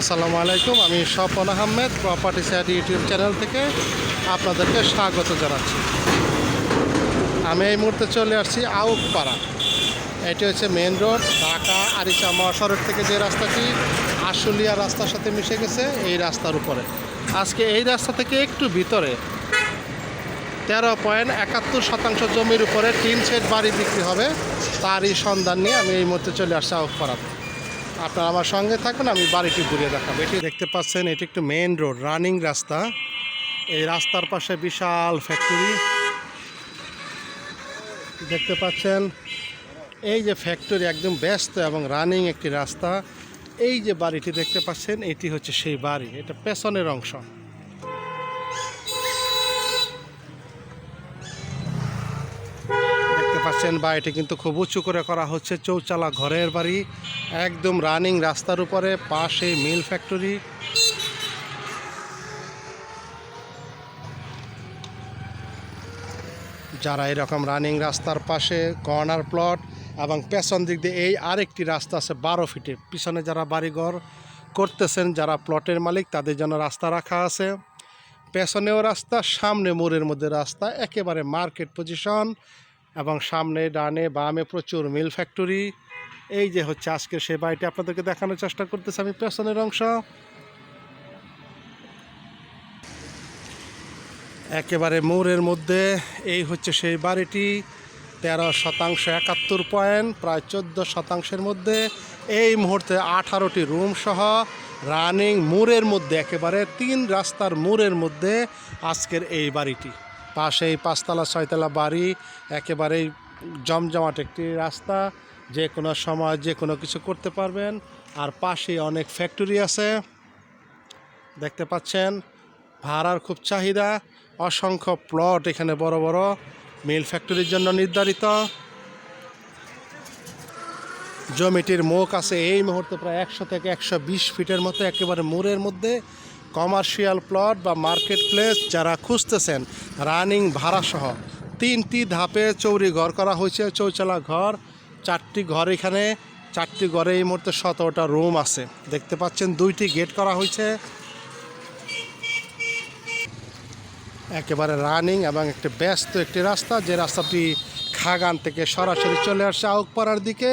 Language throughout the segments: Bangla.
আসসালামু আলাইকুম, আমি Swapan Ahmed property site YouTube channel থেকে আপনাদেরকে স্বাগত জানাচ্ছি। আমি এই মুহূর্তে চলে আসছি আউকপাড়া। এটি হচ্ছে মেন রোড ঢাকা আরিচা মহাসড়ক থেকে যে রাস্তাটি আশুলিয়া রাস্তার সাথে মিশে গেছে, এই রাস্তার উপরে। আজকে এই রাস্তা থেকে একটু ভিতরে। তেরো পয়েন্ট একাত্তর শতাংশ জমির উপরে টিন সেট বাড়ি বিক্রি হবে, তারই সন্ধান নিয়ে আমি এই মুহূর্তে চলে আসছি আউকপাড়াতে। আপনারা আমার সঙ্গে থাকুন আমি বাড়িটি ঘুরিয়ে দেখাবো। এটি দেখতে পাচ্ছেন, এটি একটু মেন রোড রানিং রাস্তা। এই রাস্তার পাশে বিশাল ফ্যাক্টরি দেখতে পাচ্ছেন, এই যে ফ্যাক্টরি একদম ব্যস্ত এবং রানিং একটি রাস্তা। এই যে বাড়িটি দেখতে পাচ্ছেন, এটি হচ্ছে সেই বাড়ি, এটা পেছনের অংশ। দেখতে পাচ্ছেন বাড়িটি কিন্তু খুব উঁচু করে করা হচ্ছে চৌচালা ঘরের বাড়ি, একদম রানিং রাস্তার উপরে, পাশে মিল ফ্যাক্টরি যারা এরকম রানিং রাস্তার পাশে কর্নার প্লট এবং পেছন দিক দিয়ে এই আরেকটি রাস্তা আছে বারো ফিটে পিছনে যারা বাড়িঘর করতেছেন, যারা প্লটের মালিক, তাদের জন্য রাস্তা রাখা আছে। পেছনেও রাস্তা, সামনে মোড়ের মধ্যে রাস্তা, একেবারে মার্কেট পজিশন এবং সামনে, ডানে, বামে প্রচুর মিল ফ্যাক্টরি। এই যে হচ্ছে আজকে সে বাড়িটি আপনাদেরকে দেখানোর চেষ্টা করতেছি আমি পেছনের অংশ। একেবারে মোড়ের মধ্যে এই হচ্ছে সেই বাড়িটি, তেরো শতাংশ একাত্তর পয়েন্ট, প্রায় চোদ্দ শতাংশের মধ্যে। এই মুহূর্তে আঠারোটি রুম সহ রানিং মোড়ের মধ্যে, একেবারে তিন রাস্তার মোড়ের মধ্যে আজকের এই বাড়িটি। পাশেই পাঁচতলা, ছয়তলা বাড়ি, একেবারেই জমজমাট একটি রাস্তা। যে কোনো সময় যে কোনো কিছু করতে পারবেন। আর পাশে অনেক ফ্যাক্টরি আছে। দেখতে পাচ্ছেন, ভাড়ার খুব চাহিদা। অসংখ্য প্লট এখানে বড় বড়। মিল ফ্যাক্টরির জন্য নির্ধারিত। জমিটির মুখ আছে এই মুহূর্তে প্রায় একশো থেকে একশো বিশ ফিটের মতো, একেবারে মোড়ের মধ্যে। কমার্শিয়াল প্লট বা মার্কেট প্লেস যারা খুঁজতেছেন, রানিং ভাড়াসহ তিনটি ধাপে চৌরি ঘর করা হয়েছে, চৌচালা ঘর, চারটি ঘর এখানে, চারটি ঘরে এই মুহূর্তে সতেরোটা রুম আছে। দেখতে পাচ্ছেন দুইটি গেট করা হয়েছে। একেবারে রানিং এবং একটি ব্যস্ত একটি রাস্তা, যে রাস্তাটি খাগান থেকে সরাসরি চলে আসছে আউকপাড়ার দিকে।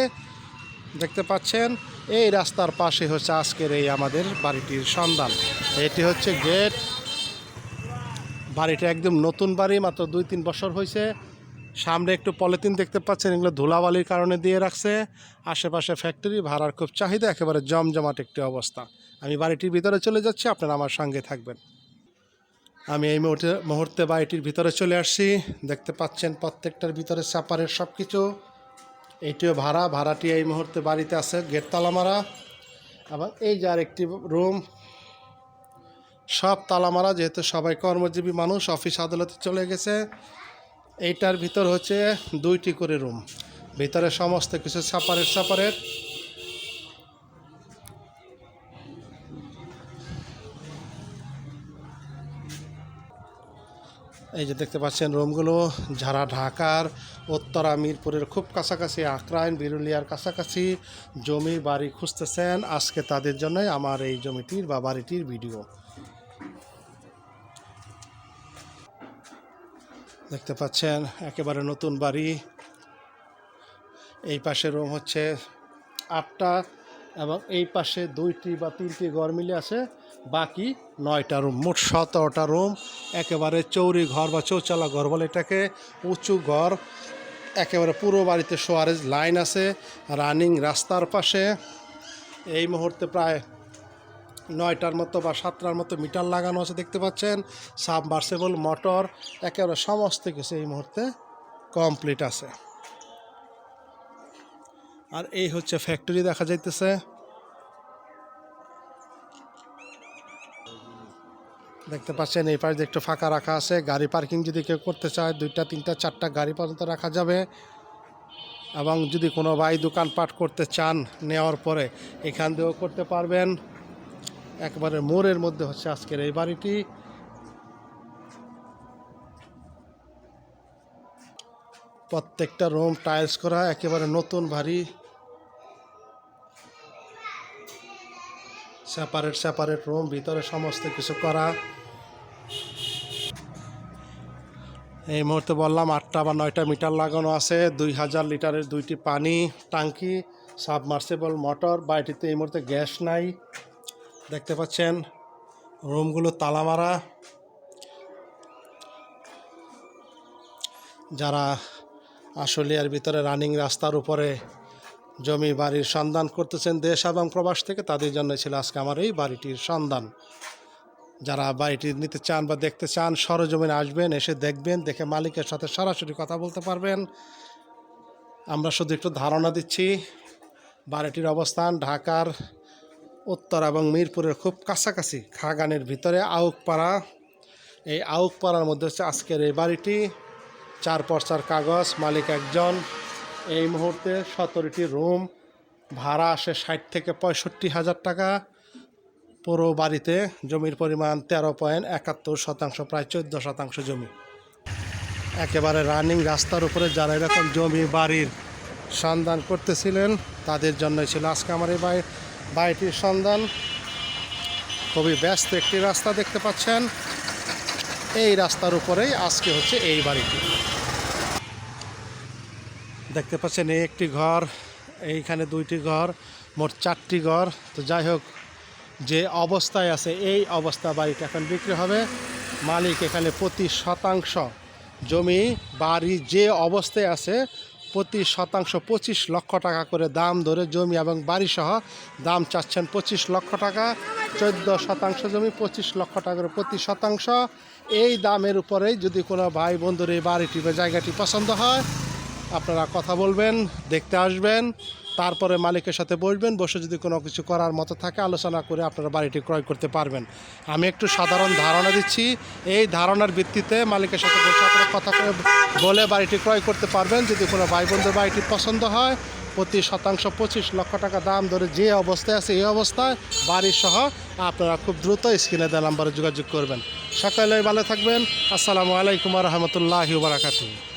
দেখতে পাচ্ছেন এই রাস্তার পাশে হচ্ছে আজকের এই আমাদের বাড়িটির সন্ধান। এটি হচ্ছে গেট। বাড়িটা একদম নতুন বাড়ি, মাত্র দুই তিন বছর হয়েছে সামনে একটু পলিথিন দেখতে পাচ্ছেন, এগুলো ধুলাবালির কারণে দিয়ে রাখছে। আশেপাশে ফ্যাক্টরি, ভাড়ার খুব চাহিদা, একেবারে জমজমাট একটি অবস্থা। আমি বাড়িটির ভিতরে চলে যাচ্ছি, আপনারা আমার সঙ্গে থাকবেন। আমি এই মুহূর্তে মুহূর্তে বাড়িটির ভিতরে চলে আসছি। দেখতে পাচ্ছেন প্রত্যেকটার ভিতরে সাপারের সব কিছু এইটিও ভাড়া, ভাড়াটি এই মুহূর্তে বাড়িতে আছে, গেট তালা মারা এবং এই যে আরেকটি রুম, সব তালা মারা যেহেতু সবাই কর্মজীবী মানুষ, অফিস আদালতে চলে গেছে। এইটার ভিতর হচ্ছে দুইটি করে রুম, ভিতরে সমস্ত কিছু সাপারেট সাপারের এই যে দেখতে পাচ্ছেন রুমগুলো যারা ঢাকার, উত্তরা মিরপুরের খুব কাছাকাছি, আকরাইন, বিরুলিয়ার কাছাকাছি, জমি বাড়ি খুঁজতেছেন। আজকে তাদের জন্যই আমার এই জমিটির বা বাড়িটির ভিডিও। দেখতে পাচ্ছেন, একেবারে নতুন বাড়ি। এই পাশে রুম হচ্ছে আটটা এবং এই পাশে দুইটি বা তিনটি ঘর মিলে আছে। বাকি নয়টা রুম, মোট সতেরোটা রুম। একেবারে চৌরি ঘর বা চৌচালা ঘর বলে এটাকে, উঁচু ঘর, একেবারে পুরো বাড়িতে সোয়ারেজ লাইন আছে, রানিং রাস্তার পাশে। এই মুহূর্তে প্রায় নয়টার মতো বা সাতটার মতো মিটার লাগানো আছে, দেখতে পাচ্ছেন। সাবমার্সেবল মোটর, একেবারে সমস্ত কিছু এই মুহূর্তে কমপ্লিট আছে। আর এই হচ্ছে ফ্যাক্টরি দেখা যাইতেছে। দেখতে পাচ্ছেন, এই পাশে একটু ফাঁকা রাখা আছে। গাড়ি পার্কিং যদি কেউ করতে চায়, দুইটা, তিনটা, চারটা গাড়ি পর্যন্ত রাখা যাবে। এবং যদি কোনো ভাই দোকানপাট করতে চান নেওয়ার পরে, এখান দিয়েও করতে পারবেন। একবারে মোড়ের মধ্যে হচ্ছে আজকের এই বাড়িটি। প্রত্যেকটা রুম টাইলস করা, একেবারে নতুন বাড়ি। সেপারেট সেপারেট রুম, ভিতরে সমস্ত কিছু করা। এই মুহূর্তে বললাম আটটা বা নয়টা মিটার লাগানো আছে, দুই হাজার লিটারের দুইটি পানি টাঙ্কি সাবমার্সেবল মোটর, বাড়িটিতে এই মুহূর্তে গ্যাস নাই। দেখতে পাচ্ছেন, রুমগুলো তালা মারা যারা আশুলিয়ার ভিতরে রানিং রাস্তার উপরে জমি বাড়ির সন্ধান করতেছেন দেশ এবং প্রবাস থেকে, তাদের জন্য ছিল আজকে আমার এই বাড়িটির সন্ধান। যারা বাড়িটি নিতে চান বা দেখতে চান, সরজমিনে আসবেন, এসে দেখবেন, দেখে মালিকের সাথে সরাসরি কথা বলতে পারবেন। আমরা শুধু একটু ধারণা দিচ্ছি, বাড়িটির অবস্থান ঢাকার উত্তর এবং মিরপুরের খুব কাছাকাছি খাগানের ভিতরে, আউকপাড়া। এই আউকপাড়ার মধ্যে হচ্ছে আজকের এই বাড়িটি। চার পর্চার কাগজ, মালিক একজন। এই মুহূর্তে সতেরোটি রুম, ভাড়া আসে ষাট থেকে পঁয়ষট্টি হাজার টাকা। পুরো বাড়িতে জমির পরিমাণ তেরো পয়েন্ট একাত্তর শতাংশ, প্রায় চোদ্দ শতাংশ জমি। একেবারে রানিং রাস্তার উপরে যারা এরকম জমি বাড়ির সন্ধান করতেছিলেন, তাদের জন্যই ছিল আজকে আমার এই বাড়ি বাড়িটির সন্ধান। খুবই ব্যস্ত একটি রাস্তা দেখতে পাচ্ছেন। এই রাস্তার উপরেই আজকে হচ্ছে এই বাড়িটি। দেখতে পাচ্ছেন, এই একটি ঘর, এইখানে দুইটি ঘর, মোট চারটি ঘর। তো যাই হোক, যে অবস্থায় আছে, এই অবস্থা বাড়িটা এখন বিক্রি হবে। মালিক এখানে প্রতি শতাংশ জমি, বাড়ি যে অবস্থায় আছে, প্রতি শতাংশ পঁচিশ লক্ষ টাকা করে দাম ধরে জমি এবং বাড়ি সহ দাম চাচ্ছেন পঁচিশ লক্ষ টাকা। চোদ্দ শতাংশ জমি, পঁচিশ লক্ষ টাকা করে প্রতি শতাংশ। এই দামের উপরেই যদি কোনো ভাই বন্ধুর এই বাড়িটি বা জায়গাটি পছন্দ হয় আপনারা কথা বলবেন, দেখতে আসবেন, তারপরে মালিকের সাথে বসবেন, বসে যদি কোনো কিছু করার মতো থাকে, আলোচনা করে আপনারা বাড়িটি ক্রয় করতে পারবেন। আমি একটু সাধারণ ধারণা দিচ্ছি, এই ধারণার ভিত্তিতে মালিকের সাথে বসে আপনারা কথা করে বলে বাড়িটি ক্রয় করতে পারবেন। যদি কোনো ভাই বন্ধুর বাড়িটি পছন্দ হয়, প্রতি শতাংশ পঁচিশ লক্ষ টাকা দাম ধরে যে অবস্থায় আছে, এই অবস্থায় বাড়ি সহ আপনারা খুব দ্রুত স্ক্রিনে দেওয়া নাম্বারে যোগাযোগ করবেন। সকালে ভালো থাকবেন। আসসালামু আলাইকুম রহমতুল্লাহ বারাকাতুহ।